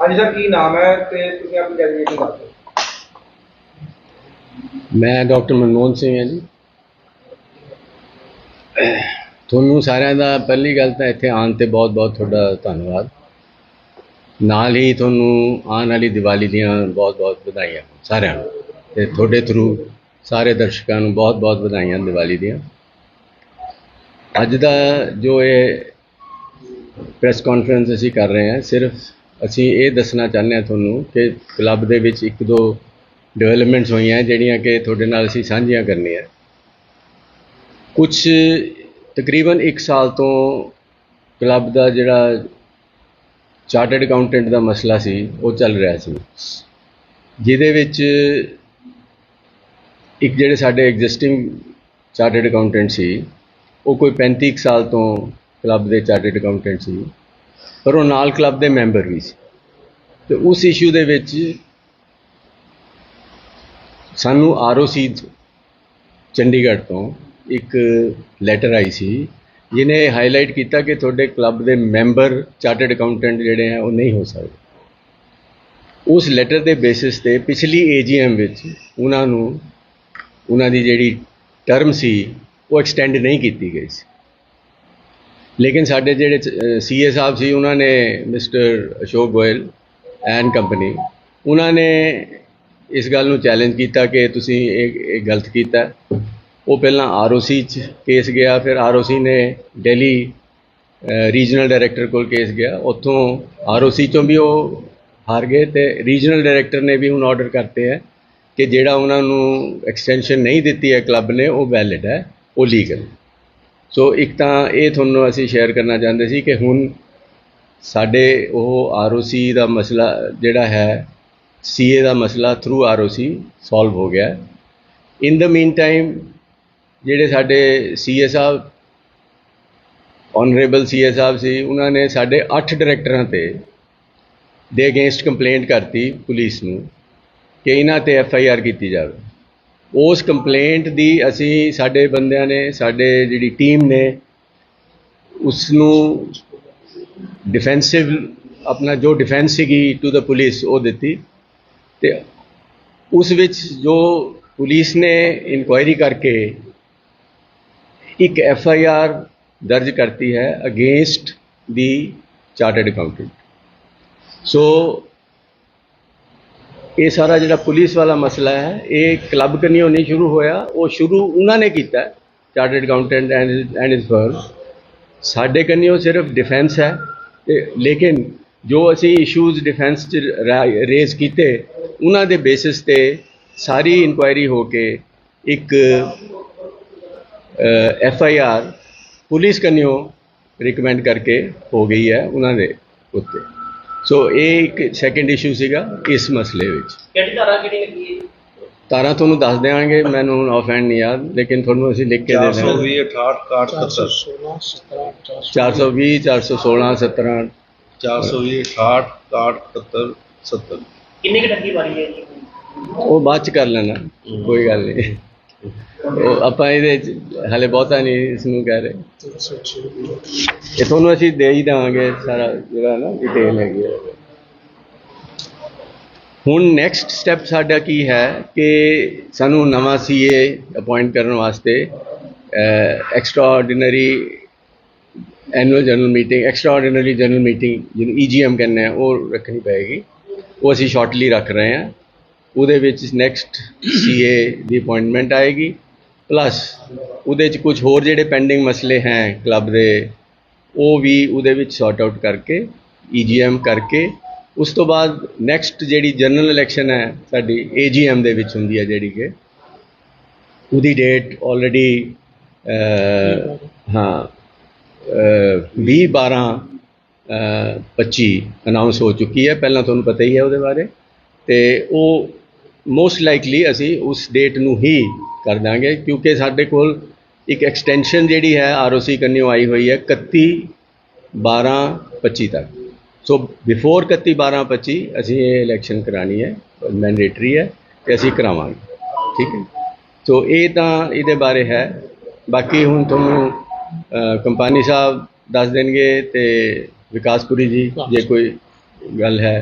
ਹਾਂਜੀ ਸਰ, ਕੀ ਨਾਮ ਹੈ ਤੇ ਤੁਸੀਂ ਆਪਣੀ ਡੈਜ਼ਿਗਨੇਸ਼ਨ ਦੱਸ ਮੈਂ ਡਾਕਟਰ ਮਨਮੋਹਨ ਸਿੰਘ ਹਾਂ ਜੀ। ਤੁਹਾਨੂੰ ਸਾਰਿਆਂ ਦਾ ਪਹਿਲੀ ਗੱਲ ਤਾਂ ਇੱਥੇ ਆਉਣ ਤੇ ਬਹੁਤ-ਬਹੁਤ ਤੁਹਾਡਾ ਧੰਨਵਾਦ। ਨਾਲ ਹੀ ਤੁਹਾਨੂੰ ਆਉਣ ਵਾਲੀ ਦੀਵਾਲੀ ਦੀਆਂ ਬਹੁਤ-ਬਹੁਤ ਵਧਾਈਆਂ ਸਾਰਿਆਂ ਨੂੰ ਤੇ ਤੁਹਾਡੇ ਥਰੂ ਸਾਰੇ ਦਰਸ਼ਕਾਂ ਨੂੰ ਬਹੁਤ-ਬਹੁਤ ਵਧਾਈਆਂ ਦੀਵਾਲੀ ਦੀਆਂ। ਅੱਜ ਦਾ ਜੋ ਇਹ ਪ੍ਰੈਸ ਕਾਨਫਰੰਸ ਅਸੀਂ ਕਰ ਰਹੇ ਹਾਂ, ਸਿਰਫ ਅਸੀਂ ਇਹ ਦੱਸਣਾ ਚਾਹੁੰਦੇ ਹਾਂ ਤੁਹਾਨੂੰ ਕਿ ਕਲੱਬ ਦੇ ਵਿੱਚ ਇੱਕ ਦੋ ਡਿਵੈਲਪਮੈਂਟਸ ਹੋਈਆਂ ਜਿਹੜੀਆਂ ਕਿ ਤੁਹਾਡੇ ਨਾਲ ਅਸੀਂ ਸਾਂਝੀਆਂ ਕਰਨੀਆਂ। ਕੁਝ ਤਕਰੀਬਨ 1 ਸਾਲ ਤੋਂ ਕਲੱਬ ਦਾ ਜਿਹੜਾ ਚਾਰਟਰਡ ਅਕਾਊਂਟੈਂਟ ਦਾ ਮਸਲਾ ਸੀ, ਉਹ ਚੱਲ ਰਿਹਾ ਸੀ। ਜਿਹਦੇ ਵਿੱਚ ਇੱਕ ਜਿਹੜੇ ਸਾਡੇ ਐਗਜ਼ਿਸਟਿੰਗ ਚਾਰਟਰਡ ਅਕਾਊਂਟੈਂਟ ਸੀ, ਉਹ ਕੋਈ 35 ਕੁ ਸਾਲ ਤੋਂ ਕਲੱਬ ਦੇ ਚਾਰਟਰਡ ਅਕਾਊਂਟੈਂਟ ਸੀ। ਪਰ ਉਹ ਨਾਲ ਕਲੱਬ ਦੇ ਮੈਂਬਰ ਵੀ ਸੀ। ਤੇ ਉਸ ਇਸ਼ੂ ਦੇ ਵਿੱਚ ਸਾਨੂੰ ਆਰਓਸੀ ਚੰਡੀਗੜ੍ਹ ਤੋਂ ਇੱਕ ਲੈਟਰ ਆਈ ਸੀ, ਜਿਹਨੇ ਹਾਈਲਾਈਟ ਕੀਤਾ ਕਿ ਤੁਹਾਡੇ ਕਲੱਬ ਦੇ ਮੈਂਬਰ ਚਾਰਟਰਡ ਅਕਾਊਂਟੈਂਟ ਜਿਹੜੇ ਆ, ਉਹ ਨਹੀਂ ਹੋ ਸਕਦੇ। ਉਸ ਲੈਟਰ ਦੇ ਬੇਸਿਸ ਤੇ ਪਿਛਲੀ ਏਜੀਐਮ ਵਿੱਚ ਉਹਨਾਂ ਨੂੰ, ਉਹਨਾਂ ਦੀ ਜਿਹੜੀ ਟਰਮ ਸੀ, ਉਹ ਐਕਸਟੈਂਡ ਨਹੀਂ ਕੀਤੀ ਗਈ ਸੀ। ਲੇਕਿਨ ਸਾਡੇ ਜਿਹੜੇ ਸੀਏ ਸਾਹਿਬ ਸੀ, ਉਹਨਾਂ ਨੇ mister Ashok Goyal and company, ਉਹਨਾਂ ਨੇ ਇਸ ਗੱਲ ਨੂੰ ਚੈਲੰਜ ਕੀਤਾ ਕਿ ਤੁਸੀਂ ਇਹ ਇਹ ਗਲਤ ਕੀਤਾ। ਉਹ ਪਹਿਲਾਂ ਆਰਓਸੀ ਚ ਕੇਸ ਗਿਆ, ਫਿਰ ਆਰਓਸੀ ਨੇ ਦਿੱਲੀ ਰੀਜਨਲ ਡਾਇਰੈਕਟਰ ਕੋਲ ਕੇਸ ਗਿਆ। ਉੱਥੋਂ ਆਰਓਸੀ ਚੋਂ ਵੀ ਉਹ ਹਾਰ ਗਏ ਤੇ ਰੀਜਨਲ ਡਾਇਰੈਕਟਰ ਨੇ ਵੀ ਹੁਣ ਆਰਡਰ ਕਰਤੇ ਹੈ ਕਿ ਜਿਹੜਾ ਉਹਨਾਂ ਨੂੰ ਐਕਸਟੈਂਸ਼ਨ ਨਹੀਂ ਦਿੱਤੀ ਹੈ ਕਲੱਬ ਨੇ, ਉਹ ਵੈਲਿਡ ਹੈ, ਉਹ ਲੀਗਲ ਸੋ ਇੱਕ ਤਾਂ ਇਹ ਤੁਹਾਨੂੰ ਅਸੀਂ ਸ਼ੇਅਰ ਕਰਨਾ ਚਾਹੁੰਦੇ ਸੀ ਕਿ ਹੁਣ ਸਾਡੇ ਉਹ ਆਰਓਸੀ ਦਾ ਮਸਲਾ ਜਿਹੜਾ ਹੈ ਸੀਏ ਦਾ ਮਸਲਾ ਥਰੂ ਆਰਓਸੀ ਸੋਲਵ ਹੋ ਗਿਆ। ਇਨ ਦ ਮੀਨ ਟਾਈਮ ਜਿਹੜੇ ਸਾਡੇ ਸੀਏ ਸਾਹਿਬ ਆਨਰੇਬਲ ਸੀਏ ਸਾਹਿਬ ਸੀ, ਉਹਨਾਂ ਨੇ ਸਾਡੇ 8 ਡਾਇਰੈਕਟਰਾਂ ਤੇ ਦੇ ਅਗੇਂਸਟ ਕੰਪਲੇਂਟ ਕਰਤੀ ਪੁਲਿਸ ਨੂੰ ਕਿ ਇਹਨਾਂ ਤੇ ਐਫ ਆਈ ਆਰ ਕੀਤੀ ਜਾਵੇ। ਉਸ ਕੰਪਲੇਂਟ ਦੀ ਅਸੀਂ ਸਾਡੇ ਬੰਦਿਆਂ ਨੇ, ਸਾਡੇ ਜਿਹੜੀ ਟੀਮ ਨੇ ਉਸ ਨੂੰ ਡਿਫੈਂਸਿਵ ਆਪਣਾ ਜੋ ਡਿਫੈਂਸ ਸੀਗੀ ਟੂ ਦਾ ਪੁਲਿਸ ਉਹ ਦਿੱਤੀ। ਤੇ ਉਸ ਵਿੱਚ ਜੋ ਪੁਲਿਸ ਨੇ ਇਨਕੁਆਇਰੀ ਕਰਕੇ ਇੱਕ ਐਫ ਆਈ ਆਰ ਦਰਜ ਕਰਤੀ ਹੈ against the chartered accountant so ਇਹ ਸਾਰਾ ਜਿਹੜਾ ਪੁਲਿਸ ਵਾਲਾ ਮਸਲਾ ਹੈ, ਇਹ ਕਲੱਬ ਕਨੀਓ ਨਹੀਂ ਸ਼ੁਰੂ ਹੋਇਆ। ਉਹ ਸ਼ੁਰੂ ਉਹਨਾਂ ਨੇ ਕੀਤਾ chartered accountant and and is firm ਸਾਡੇ ਕਨੀਓ ਸਿਰਫ ਡਿਫੈਂਸ ਹੈ ਤੇ ਲੇਕਿਨ ਜੋ ਅਸੀਂ ਇਸ਼ੂਜ਼ ਡਿਫੈਂਸ ਚ ਰੇਜ਼ ਕੀਤੇ, ਉਹਨਾਂ ਦੇ ਬੇਸਿਸ ਤੇ ਸਾਰੀ ਇਨਕੁਆਇਰੀ ਹੋ ਕੇ ਇੱਕ ਐਫ ਆਈ ਆਰ ਪੁਲਿਸ ਕਨੀਓ ਰਿਕਮੈਂਡ ਕਰਕੇ ਹੋ ਗਈ ਹੈ ਉਹਨਾਂ ਦੇ ਉੱਤੇ। ਸੋ ਇਹ ਇੱਕ ਸੈਕੰਡ ਇਸ਼ੂ ਸੀਗਾ ਇਸ ਮਸਲੇ ਵਿੱਚ। ਕਿਹੜੀ ਧਾਰਾ ਕਿਹੜੀ ਲੱਗੀ ਹੈ? ਤਾਰਾਂ ਤੁਹਾਨੂੰ ਦੱਸ ਦੇਵਾਂਗੇ ਮੈਨੂੰ ਹੁਣ ਆਫਹੈਂਡ ਨਹੀਂ ਯਾਦ ਲੇਕਿਨ ਤੁਹਾਨੂੰ ਅਸੀਂ ਲਿਖ ਕੇ ਦੇ ਦੇਵਾਂਗੇ 420 68 71 420 416 17 420 68 71 70 ਕਿੰਨੀ ਕੁ ਟੱਕੀ ਵਾਰੀ ਹੈ ਉਹ ਬਾਅਦ ਚ ਕਰ ਲੈਣਾ ਕੋਈ ਗੱਲ ਨਹੀਂ। ਉਹ ਆਪਾਂ ਇਹਦੇ ਚ ਹਲੇ ਬਹੁਤਾ ਨਹੀਂ ਇਸ ਨੂੰ ਕਹਿ ਰਹੇ। ਇਹ ਤੁਹਾਨੂੰ ਅਸੀਂ ਦੇ ਹੀ ਦੇਵਾਂਗੇ ਸਾਰਾ ਜਿਹੜਾ ਨਾ ਡਿਟੇਲ ਹੈਗੀ ਹੈ ਹੁਣ ਨੈਕਸਟ ਸਟੈਪ ਸਾਡਾ ਕੀ ਹੈ ਕਿ ਸਾਨੂੰ ਨਵਾਂ ਸੀਏ ਅਪਾਇੰਟ ਕਰਨ ਵਾਸਤੇ extra annual general meeting extra ordinary general meeting ਜਿਹਨੂੰ ਈਜੀਐਮ ਕਹਿੰਦੇ ਆ, ਉਹ ਰੱਖਣੀ ਪਏਗੀ। ਉਹ ਅਸੀਂ ਸ਼ਾਰਟਲੀ ਰੱਖ ਰਹੇ ਹਾਂ। ਉਹਦੇ ਵਿੱਚ ਨੈਕਸਟ ਸੀਏ ਦੀ ਅਪਾਇੰਟਮੈਂਟ ਆਏਗੀ ਪਲੱਸ ਉਹਦੇ 'ਚ ਕੁਝ ਹੋਰ ਜਿਹੜੇ ਪੈਂਡਿੰਗ ਮਸਲੇ ਹੈ ਕਲੱਬ ਦੇ ਉਹ ਵੀ ਉਹਦੇ ਵਿੱਚ ਸੌਰਟ ਆਊਟ ਕਰਕੇ ਈਜੀਐਮ ਕਰਕੇ ਉਸ ਤੋਂ ਬਾਅਦ ਨੈਕਸਟ ਜਿਹੜੀ ਜਨਰਲ ਇਲੈਕਸ਼ਨ ਹੈ ਸਾਡੀ ਏਜੀਐਮ ਦੇ ਵਿੱਚ ਹੁੰਦੀ ਹੈ ਜਿਹੜੀ ਕਿ ਉਹਦੀ ਡੇਟ ਆਲਰੇਡੀ ਹਾਂ ਅਹ, 20 12 ਅਹ, 25 ਅਨਾਉਂਸ ਹੋ ਚੁੱਕੀ ਹੈ ਪਹਿਲਾਂ ਤੁਹਾਨੂੰ ਪਤਾ ਹੀ ਹੈ ਉਹਦੇ ਬਾਰੇ ਤੇ ਉਹ ਮੋਸਟ ਲਾਈਕਲੀ ਅਸੀਂ ਉਸ ਡੇਟ ਨੂੰ ਹੀ ਕਰ ਦਾਂਗੇ ਕਿਉਂਕਿ ਸਾਡੇ ਕੋਲ ਇੱਕ ਐਕਸਟੈਂਸ਼ਨ ਜਿਹੜੀ ਹੈ ਆਰਓਸੀ ਕੰਨਿਓ ਆਈ ਹੋਈ ਹੈ 31 12 25 ਤੱਕ। ਸੋ ਬਿਫੋਰ 31 12 25 ਅਸੀਂ ਇਹ ਇਲੈਕਸ਼ਨ ਕਰਾਣੀ ਹੈ ਮੈਂਡੇਟਰੀ ਹੈ ਤੇ ਅਸੀਂ ਕਰਾਵਾਂਗੇ ਠੀਕ ਹੈ? ਸੋ ਇਹ ਤਾਂ ਇਹਦੇ ਬਾਰੇ ਹੈ। ਬਾਕੀ ਹੁਣ ਤੁਹਾਨੂੰ ਕੰਪਾਨੀ ਸਾਹਿਬ ਦੱਸ ਦੇਣਗੇ ਤੇ ਵਿਕਾਸਪੁਰੀ ਜੀ ਜੇ ਕੋਈ ਗੱਲ ਹੈ।